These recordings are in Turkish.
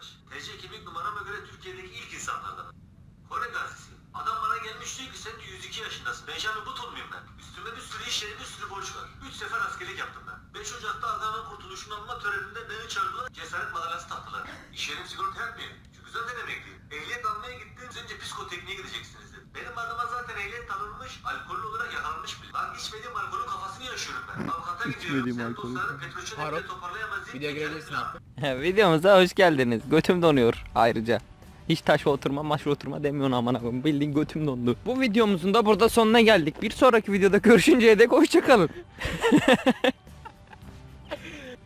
TC kimlik numarama göre Türkiye'deki ilk insanlardan. Kore gazisi. Adam bana gelmiş diyor ki sen de 102 yaşındasın. Benjamin Button muyum ben? Üstüme bir sürü iş yeri bir sürü borç var. 3 sefer askerlik yaptım ben. 5 Ocak'ta Adana'nın kurtuluşunu alma töreninde beni çağırdılar. Cesaret madalyası taktılar. İş yerim sigorta yapmıyor. Çünkü zaten emekliyim. Ehliyet almaya gittiğiniz önce psikotekniğe gideceksiniz dedi. Benim adıma zaten ehliyet alınmış, alkollü olarak yakalanmış biri. Lan içmediğim alkolün kafasını yaşıyorum ben. Avukata gidiyorum. İçmediğim Sen alkolün dostların petrolçü Bir girebilirsin artık. Videomuza hoş geldiniz. Götüm donuyor ayrıca. Hiç taş oturma maş oturma demiyorsun aman koyayım. Bildiğin götüm dondu. Bu videomuzun da burada sonuna geldik. Bir sonraki videoda görüşünceye dek hoşçakalın.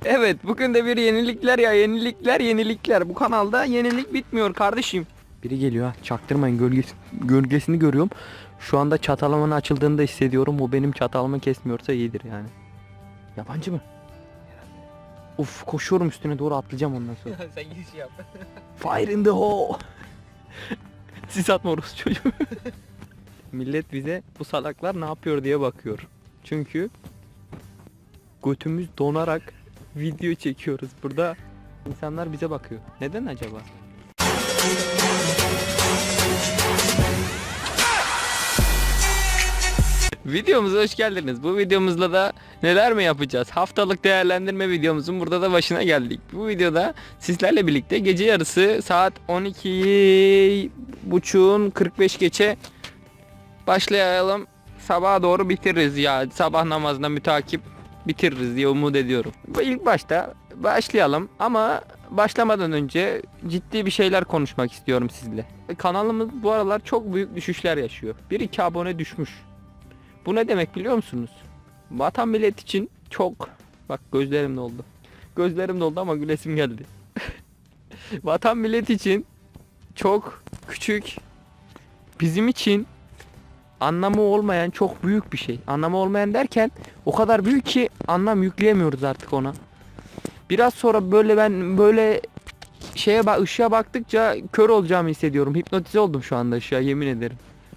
evet bugün de bir yenilikler ya yenilikler yenilikler. Bu kanalda yenilik bitmiyor kardeşim. Biri geliyor ha çaktırmayın gölgesi, gölgesini görüyorum. Şu anda çatalımın açıldığını da hissediyorum. O benim çatalımı kesmiyorsa iyidir yani. Yabancı mı? Uf koşuyorum üstüne doğru atlayacağım ondan sonra. Sen giriş yap. Fire in the hole. Siz atma orası çocuğu. Millet bize bu salaklar ne yapıyor diye bakıyor. Çünkü götümüz donarak video çekiyoruz. Burada insanlar bize bakıyor. Neden acaba? Videomuza hoş geldiniz. Bu videomuzda da neler mi yapacağız? Haftalık değerlendirme videomuzun burada da başına geldik. Bu videoda sizlerle birlikte gece yarısı saat 12 buçuğun 45 geçe başlayalım. Sabaha doğru bitiririz ya. Sabah namazına mütakip bitiririz diye umut ediyorum. İlk başta başlayalım ama başlamadan önce ciddi bir şeyler konuşmak istiyorum sizle. Kanalımız bu aralar çok büyük düşüşler yaşıyor. 1-2 abone düşmüş. Bu ne demek biliyor musunuz? Vatan millet için çok bak gözlerim doldu. Gözlerim doldu ama gülesim geldi. Vatan millet için çok küçük bizim için anlamı olmayan çok büyük bir şey. Anlamı olmayan derken o kadar büyük ki anlam yükleyemiyoruz artık ona. Biraz sonra böyle ben böyle şeye bak ışığa baktıkça kör olacağımı hissediyorum. Hipnotize oldum şu anda ışığa yemin ederim.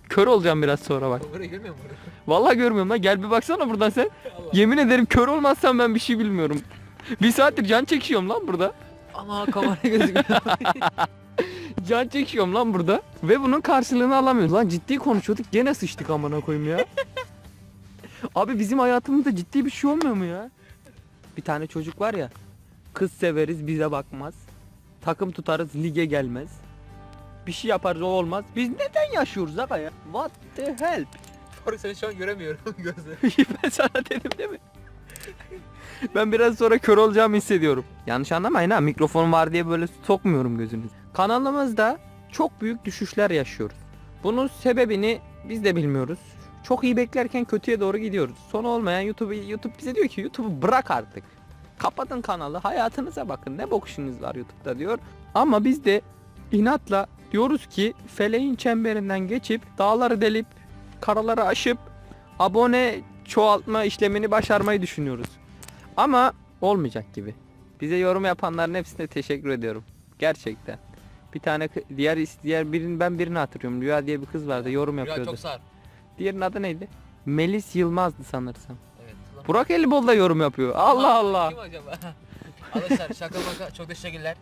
Kör olacağım biraz sonra bak. Burayı görmüyor musun? Vallahi görmüyorum lan. Gel bir baksana buradan sen. Allah. Yemin ederim kör olmazsam ben bir şey bilmiyorum. Bir saattir can çekişiyorum lan burada. Ana kamera gözüküyor. Can çekişiyorum lan burada. Ve bunun karşılığını alamıyoruz. Lan ciddi konuşuyorduk gene sıçtık amına koyayım ya. Abi bizim hayatımızda ciddi bir şey olmuyor mu ya? Bir tane çocuk var ya. Kız severiz bize bakmaz. Takım tutarız lige gelmez. Bir şey yaparız o olmaz. Biz neden yaşıyoruz aga ya? What the hell? Doğru seni şu an göremiyorum gözlerim. ben sana dedim değil mi? ben biraz sonra kör olacağımı hissediyorum. Yanlış anlamayın ha mikrofon var diye böyle sokmuyorum gözünüzü. Kanalımızda çok büyük düşüşler yaşıyoruz. Bunun sebebini biz de bilmiyoruz. Çok iyi beklerken kötüye doğru gidiyoruz. Sonu olmayan YouTube YouTube bize diyor ki YouTube'u bırak artık. Kapatın kanalı, hayatınıza bakın. Ne bok işiniz var YouTube'da diyor. Ama biz de inatla diyoruz ki feleğin çemberinden geçip dağları delip karaları aşıp abone çoğaltma işlemini başarmayı düşünüyoruz. Ama olmayacak gibi. Bize yorum yapanların hepsine teşekkür ediyorum. Gerçekten. Bir tane diğer diğer birini ben birini hatırlıyorum. Rüya diye bir kız vardı yorum Ya yapıyordu. çok sağır. Diğerinin adı neydi? Melis Yılmaz'dı sanırsam. Evet. Burak Elibol da yorum yapıyor. Allah Allah. Kim acaba? Arkadaşlar şaka maka çok teşekkürler.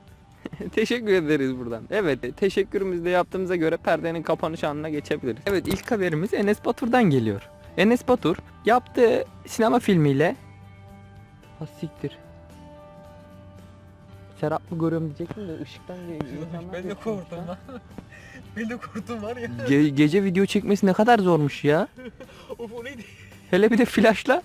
Teşekkür ederiz buradan. Evet teşekkürümüzü de yaptığımıza göre perdenin kapanış anına geçebiliriz. Evet ilk haberimiz Enes Batur'dan geliyor. Enes Batur yaptığı sinema filmiyle Ha siktir. Serap mı görüyorum diyecektim de ışıktan ben de korktum lan. ben de korktum var ya. Ge- gece video çekmesi ne kadar zormuş ya. of o neydi? Hele bir de flashla.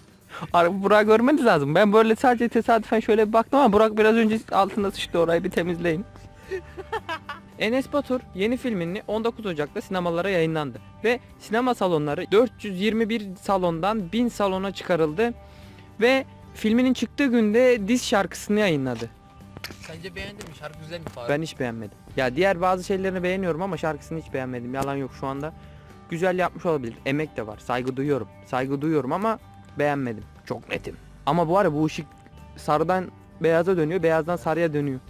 Burak'ı görmeniz lazım. Ben böyle sadece tesadüfen şöyle bir baktım ama Burak biraz önce altında sıçtı orayı bir temizleyin. Enes Batur yeni filmini 19 Ocak'ta sinemalara yayınlandı. Ve sinema salonları 421 salondan 1000 salona çıkarıldı. Ve filminin çıktığı günde diz şarkısını yayınladı. Sence beğendin mi? Şarkı güzel mi Faruk? Ben hiç beğenmedim. Ya diğer bazı şeylerini beğeniyorum ama şarkısını hiç beğenmedim. Yalan yok şu anda. Güzel yapmış olabilir. Emek de var. Saygı duyuyorum. Saygı duyuyorum ama beğenmedim. Çok netim. Ama bu ara bu ışık sarıdan beyaza dönüyor, beyazdan sarıya dönüyor.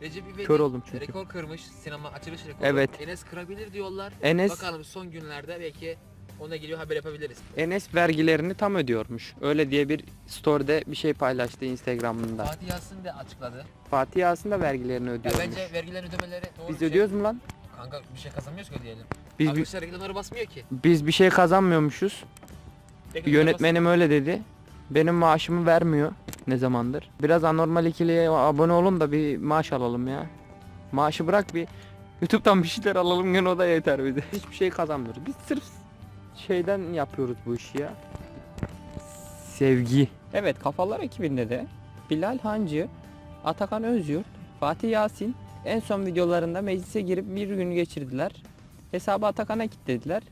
Recep İvedik Kör oldum çünkü. rekor kırmış. Sinema açılış rekoru. Evet. Enes kırabilir diyorlar. Enes Bakalım son günlerde belki Ona geliyor haber yapabiliriz. Enes vergilerini tam ödüyormuş. Öyle diye bir story'de bir şey paylaştı Instagram'ında. Fatih Yasin de açıkladı. Fatih Yasin de vergilerini Ya ödüyormuş. bence vergilerin ödemeleri doğru Biz bir şey. ödüyoruz mu lan? Kanka bir şey kazanmıyoruz ki ödeyelim. Biz, Arkadaşlar reklamları basmıyor ki. biz bir şey kazanmıyormuşuz. Reklamları Yönetmenim öyle dedi. Benim maaşımı vermiyor ne zamandır. Biraz anormal ikiliye abone olun da bir maaş alalım ya. Maaşı bırak bir YouTube'dan bir şeyler alalım gene o da yeter bize. Hiçbir şey kazanmıyoruz. Biz sırf şeyden yapıyoruz bu işi ya. Sevgi. Evet kafalar ekibinde de Bilal Hancı, Atakan Özyurt, Fatih Yasin en son videolarında meclise girip bir gün geçirdiler. Hesabı Atakan'a kilitlediler.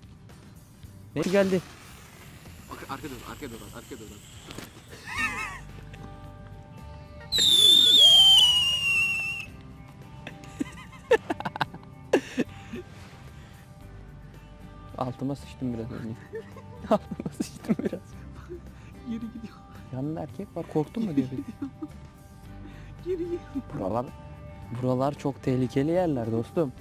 Ne geldi? Arka, arka dön, arka dön, arka dön. Altıma sıçtım biraz önce. Altıma sıçtım biraz. Geri gidiyor, Yanında erkek var korktun mu diyor. geri geri. Buralar buralar çok tehlikeli yerler dostum.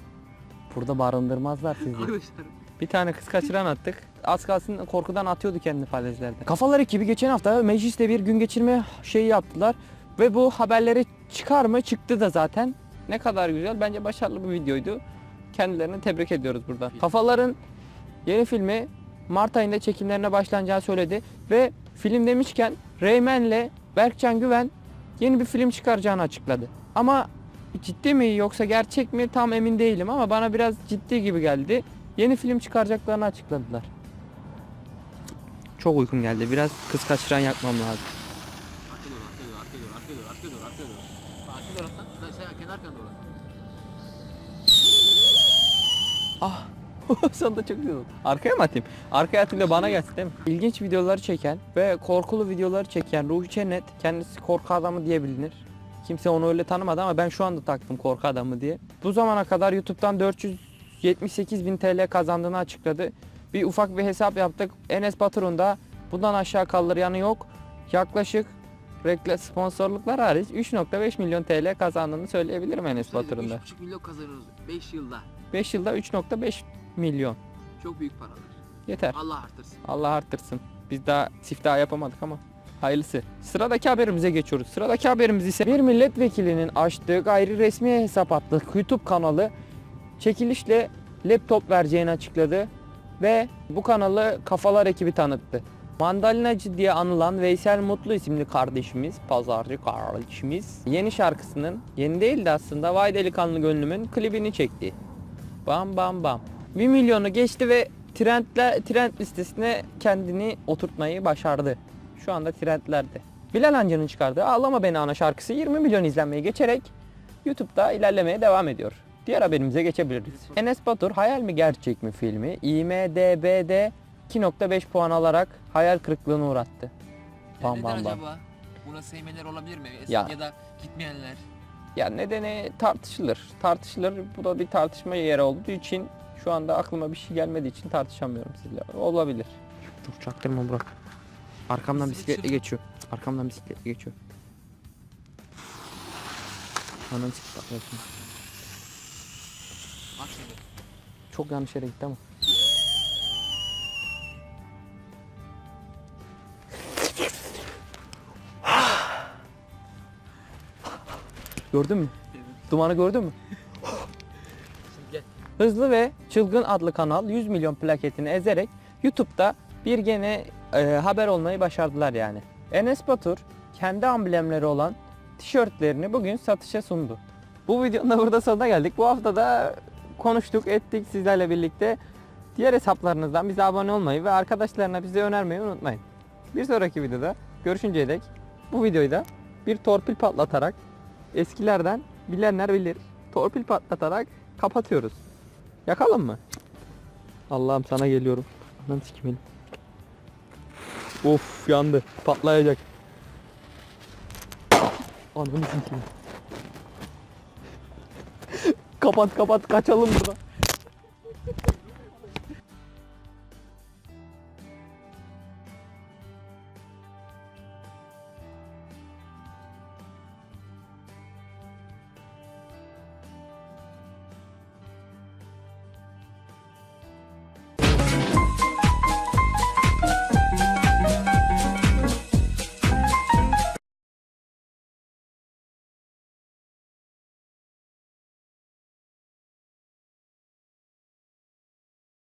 Burada barındırmazlar sizi. Arkadaşlar Bir tane kız kaçıran attık. Az kalsın korkudan atıyordu kendini falezlerde. Kafalar ekibi geçen hafta mecliste bir gün geçirme şeyi yaptılar. Ve bu haberleri çıkar mı? Çıktı da zaten. Ne kadar güzel. Bence başarılı bir videoydu. Kendilerini tebrik ediyoruz burada. Kafaların yeni filmi Mart ayında çekimlerine başlanacağı söyledi. Ve film demişken Reymen'le Berkcan Güven yeni bir film çıkaracağını açıkladı. Ama ciddi mi yoksa gerçek mi tam emin değilim ama bana biraz ciddi gibi geldi. Yeni film çıkaracaklarını açıkladılar. Çok uykum geldi. Biraz kız kaçıran yakmam lazım. arka dön, arka dön, arka dön, arka dön, arka dön, arka dön. Arka. Sen, kenar dön. Ah. Sonunda çok güzel oldu. Arkaya mı atayım? Arkaya atayım da bana gelsin değil mi? İlginç videoları çeken ve korkulu videoları çeken Ruhi Çenet kendisi korku adamı diye bilinir. Kimse onu öyle tanımadı ama ben şu anda taktım korku adamı diye. Bu zamana kadar YouTube'dan 478 bin TL kazandığını açıkladı. Bir ufak bir hesap yaptık. Enes Batur'un da bundan aşağı kalır yanı yok. Yaklaşık reklam sponsorluklar hariç 3.5 milyon TL kazandığını söyleyebilirim Enes Batur'un da. 3,5 milyon kazanıyoruz 5 yılda. 5 yılda 3.5 milyon. Çok büyük paralar. Yeter. Allah arttırsın. Allah arttırsın. Biz daha siftah yapamadık ama hayırlısı. Sıradaki haberimize geçiyoruz. Sıradaki haberimiz ise bir milletvekilinin açtığı gayri resmi hesap adlı YouTube kanalı çekilişle laptop vereceğini açıkladı ve bu kanalı Kafalar ekibi tanıttı. Mandalinacı diye anılan Veysel Mutlu isimli kardeşimiz, pazarcı kardeşimiz yeni şarkısının, yeni değil de aslında Vay Delikanlı Gönlüm'ün klibini çekti. Bam bam bam. 1 milyonu geçti ve trendler, trend listesine kendini oturtmayı başardı. Şu anda trendlerde. Bilal Hancı'nın çıkardığı Ağlama Beni Ana şarkısı 20 milyon izlenmeyi geçerek YouTube'da ilerlemeye devam ediyor. Diğer haberimize geçebiliriz. Enes Batur Hayal mi Gerçek mi filmi IMDB'de 2.5 puan alarak hayal kırıklığına uğrattı. Bam Neden bam bam. acaba? Buna sevmeyenler olabilir mi? Ya. Ya. da gitmeyenler. Ya nedeni tartışılır. Tartışılır. Bu da bir tartışma yeri olduğu için şu anda aklıma bir şey gelmediği için tartışamıyorum sizle. Olabilir. Dur çaktırma Burak. Arkamdan Bisiklet bisikletle geçiyor. Arkamdan bisikletle geçiyor. Ananı bakıyorsun. Çok yanlış yere gitti ama. Gördün mü? Dumanı gördün mü? Hızlı ve Çılgın adlı kanal 100 milyon plaketini ezerek YouTube'da bir gene e, haber olmayı başardılar yani. Enes Batur kendi amblemleri olan tişörtlerini bugün satışa sundu. Bu videonun da burada sonuna geldik. Bu hafta da konuştuk, ettik sizlerle birlikte. Diğer hesaplarınızdan bize abone olmayı ve arkadaşlarına bizi önermeyi unutmayın. Bir sonraki videoda görüşünceye dek bu videoyu da bir torpil patlatarak eskilerden bilenler bilir. Torpil patlatarak kapatıyoruz. Yakalım mı? Allah'ım sana geliyorum. Anam sikim elim. Of yandı. Patlayacak. Ananı sikeyim. Kapat kapat kaçalım buradan.